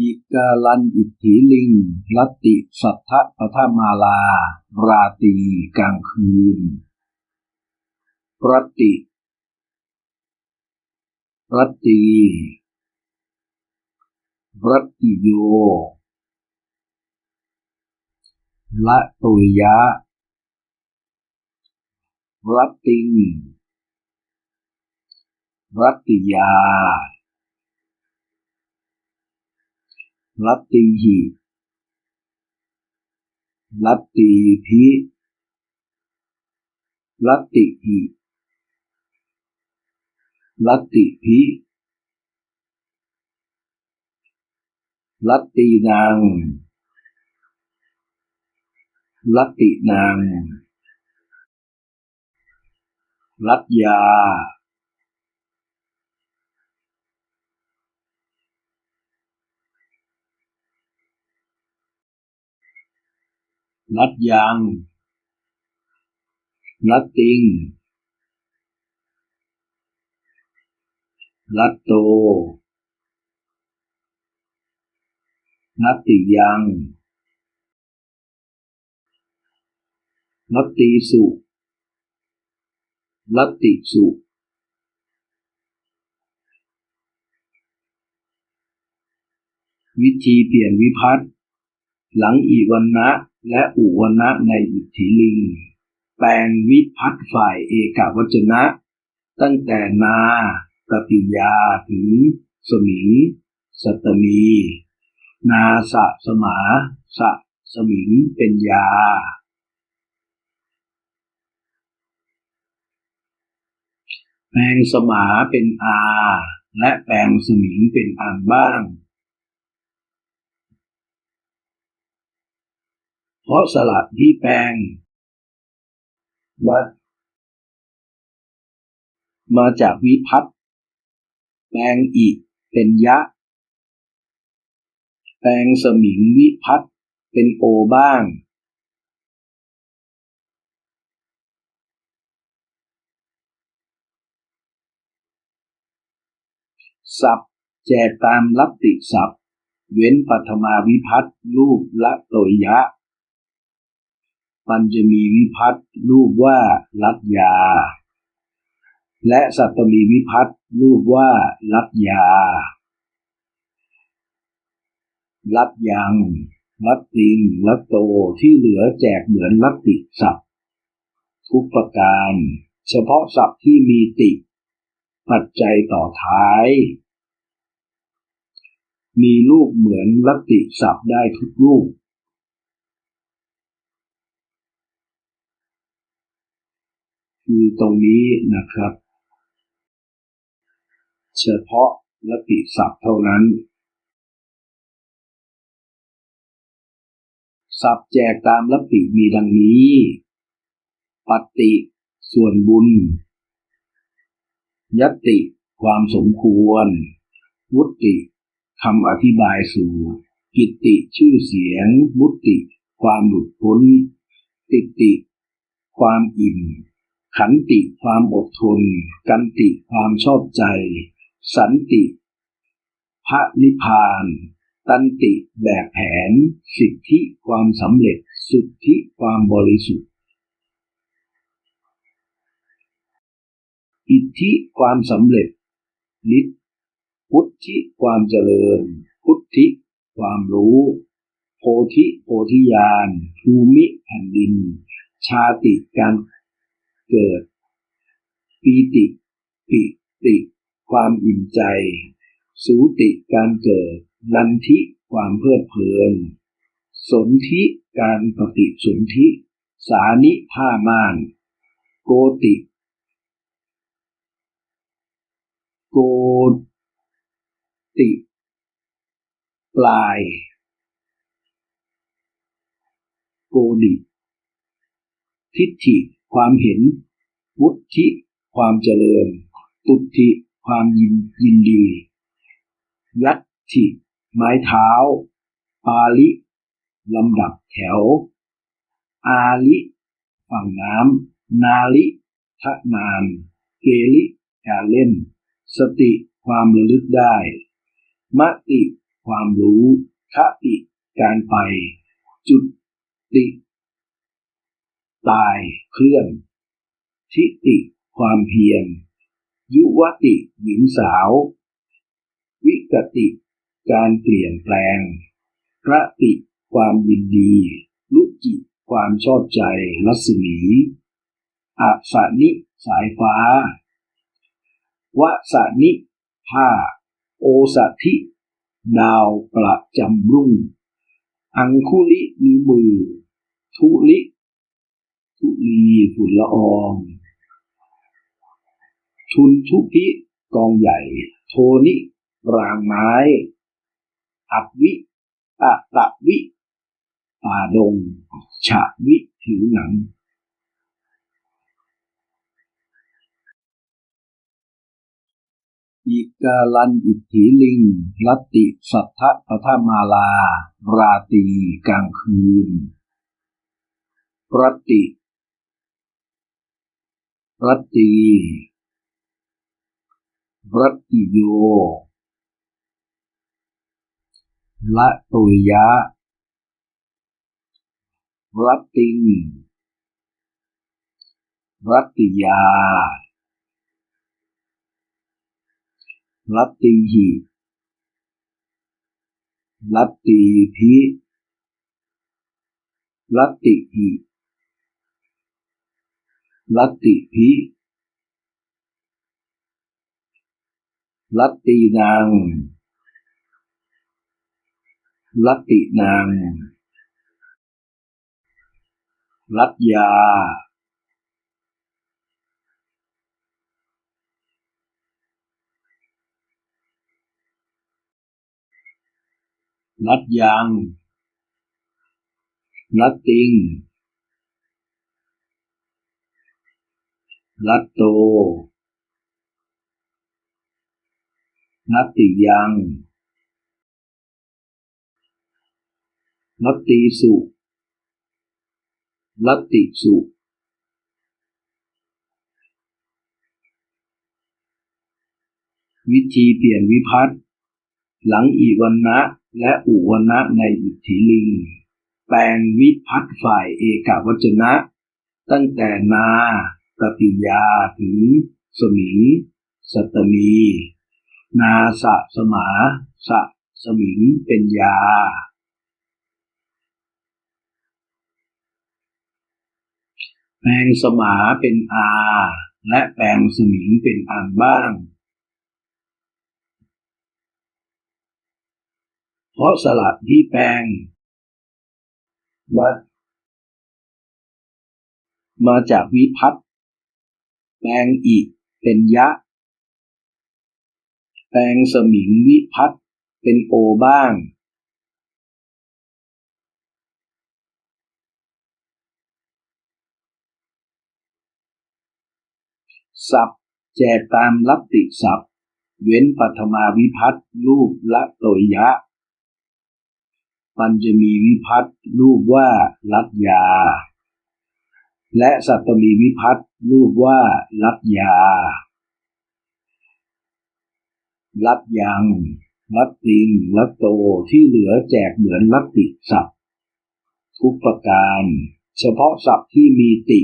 อีกาลันอิทธิลิง ลัตติสัทธปทมาลา ราตีกลางคืนรติรัตตีรัตติโย ละตุยะรัตติงรัตติยา ลัตติหิลัตติพิลัตติหิลัตติพิลัตตินังลัตตินังลัตยา ลัดยังลัดติงลัดโตลัดติยังลัดติสุลัดติสุวิธีเปลี่ยนวิพัฒน์ หลังอีวันนะและอุวันะในอิทธิลิง แปลงวิพัฒน์ฝ่ายเอกวจนะ ตั้งแต่นาตติยาถึงสมิงสตมี นาสะสมา สะสมิงเป็นยา แปลงสมาเป็นอา และแปลงสมิงเป็นอ่านบ้าง เพราะสลัดที่แปลงมามาจากวิพัตแปลงอีกเป็นยะ แปลงสมิงวิพัตเป็นโอบ้าง สับแจกตามลัตติสับเว้นปัทมาวิพัตรูปละโตยะ มันจะมีวิพัตรูปว่าลัดยา และสัตมีวิพัตรูปว่าลัดยาลัดยังลัดติงลัดโตที่เหลือแจกเหมือนลัดติศัพท์ ทุกประการ เฉพาะศัพท์ที่มีติ ปัจจัยต่อท้าย มีรูปเหมือนลัตติศัพท์ได้ทุกรูป คือตรงนี้นะครับ เฉพาะลติศัพท์เท่านั้น ศัพท์แจกตามลติมีดังนี้ ปฏิส่วนบุญ ยติความสมควร วุติคำอธิบายสู่ กิติชื่อเสียง มุติ ความหลุดพ้น ติติ ความอิ่ม ขันติความอดทน กันติความชอบใจ สันติ พระนิพพาน ตันติแบบแผน สิทธิความสำเร็จ สุทธิความบริสุทธิ์ อิทธิความสำเร็จฤทธิพุทธิความเจริญ พุทธิความรู้ โพธิโพธิญาณภูมิแผ่นดิน ชาติการ เกิด ปีติ ปิติ ความอิ่มใจ สูติการเกิด นันทิความเพลิดเพลิน สนธิการปฏิสนธิ สานิผ้ามาน โกติ โกติ ปลาย โกดิทิฏฐิ ความเห็น วุฒิความเจริญ ตุติความยินยินดียัตถิไม้เท้า ปาลิลำดับแถว อาลิฝั่งน้ำ นาลิทะนาน เกลิการเล่น สติความระลึกได้มติความรู้คติการไป จุดติ ตายเคลื่อน ทิติ ความเพียร ยุวติ หญิงสาว วิกติ การเปลี่ยนแปลงพระติ ความยินดี ลุจิ ความชอบใจรัศมีอาสานิ สายฟ้าวสานิผ้าโอสถิ ดาวประจำรุ่ง อังคุลินิ้วมือ ทุลิ ทุลีฝุ่นละออง ทุนทุพิกองใหญ่ โทนิรางไม้ อับวิอะตะวิ ป่าดง ฉะวิผิวหนังอีกาลันอิทธิลิง ลัตติสัทธปทมาลา ราตีกลางคืนรัตติ รัตตีรัตติโย ละตุยะ รัตติงรัตติยา รัตติหิรัตติพิรัตติหิ รัตติพิรัตตินังรัตตินังรัตยารัตยังรัตติง รัตโต นัตติยัง นัตติสุรัตติสุ วิธีเปลี่ยนวิพัตหลังอีวันนะและอุวันนะในอิทธิลิง แปลงวิพัตฝ่ายเอกวัจนะ ตั้งแต่นา ตติยาถึงสมิง สัตมี นาสะสมาสะสมิงเป็นยา แปลงสมาเป็นอา และแปลงสมิงเป็นอังบ้าง เพราะสลัดที่แปลงมามาจากวิพัตน์ แปลงอีกเป็นยะ แปลงสมิงวิพัตเป็นโอบ้าง สับแจกตามลัตติสับเว้นปัทมาวิพัตรูปละโตยะ ปัญจะมีวิพัตรูปว่าลัตยา และสัตมีวิพัตน์รูปว่าลัตยาลัตยังลัตติงลัตโตที่เหลือแจกเหมือนลัตติสับทุกประการ เฉพาะสับที่มีติ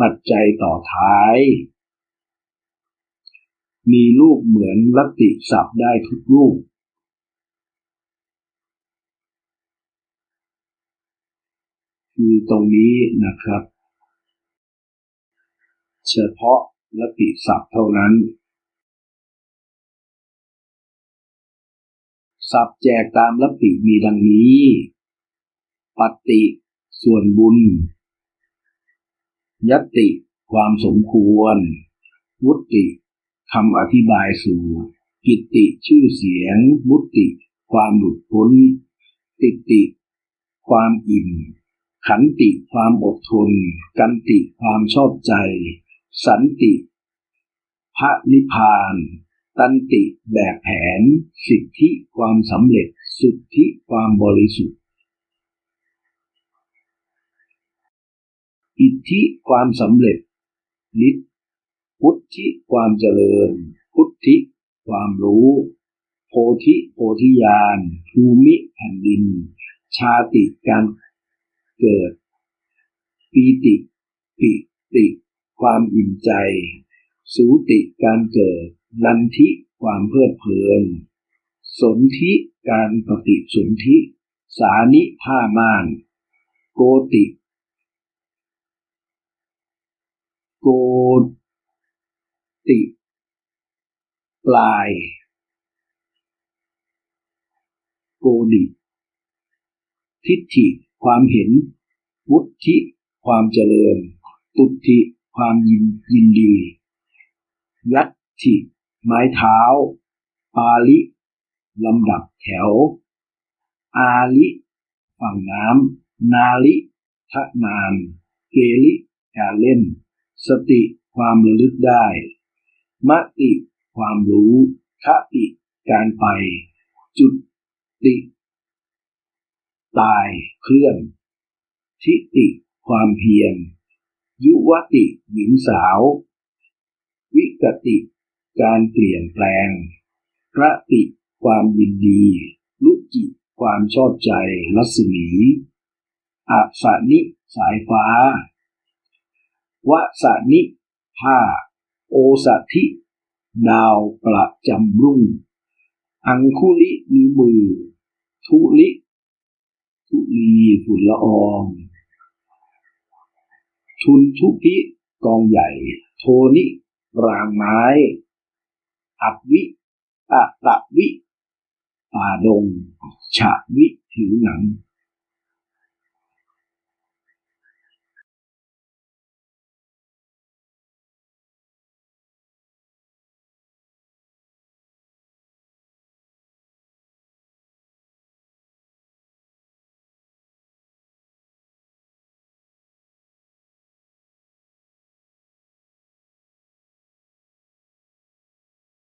ปัจจัยต่อท้าย มีรูปเหมือนลัตติสับได้ทุกรูปคือตรงนี้นะครับ เฉพาะลัตติสับเท่านั้นสับแจกตามลัตติมีดังนี้ปัตติส่วนบุญยตติ ความสมควร วุติคำอธิบายสู่ กิตติชื่อเสียง มุติ ความหลุดพ้น ติติ ความอิ่ม ขันติความอดทน กันติความชอบใจ สันติ พระนิพพาน ตันติแบบแผน สิทธิความสำเร็จ สุทธิความบริสุทธิ์ อิทธิความสำเร็จฤทธิพุทธิความเจริญ พุทธิความรู้ โพธิโพธิญาณภูมิแผ่นดิน ชาติการเกิด ปีติ ปิติ ความอิ่มใจ สูติการเกิด นันทิความเพลิดเพลิน สนธิการปฏิสนธิ สานิผ้าม่าน โกติ โกติ ปลาย โกดิ ทิฏฐิความเห็น วุฒิความเจริญ ตุติ ความยินยินดียัตถิไม้เท้า ปาลิลำดับแถว อาลิฝั่งน้ำ นาลิทะนาน เกลิการเล่น สติความระลึกได้มติ ความรู้คติการไป จุดติ ตายเคลื่อน ทิติ ความเพียร ยุวติหญิงสาว วิกติ การเปลี่ยนแปลงระติความยินดี ลุจิความชอบใจรัศมีอัสานิ สายฟ้าวสานิผ้าโอสถิดาวประจำรุ่ง อังคุลินิ้วมือ ทุลิ ทุลีฝุ่นละออง ทุนทุพิกองใหญ่ โทนิรางไม้ อับวิอะตะวิป่าดงฉะวิผิวหนัง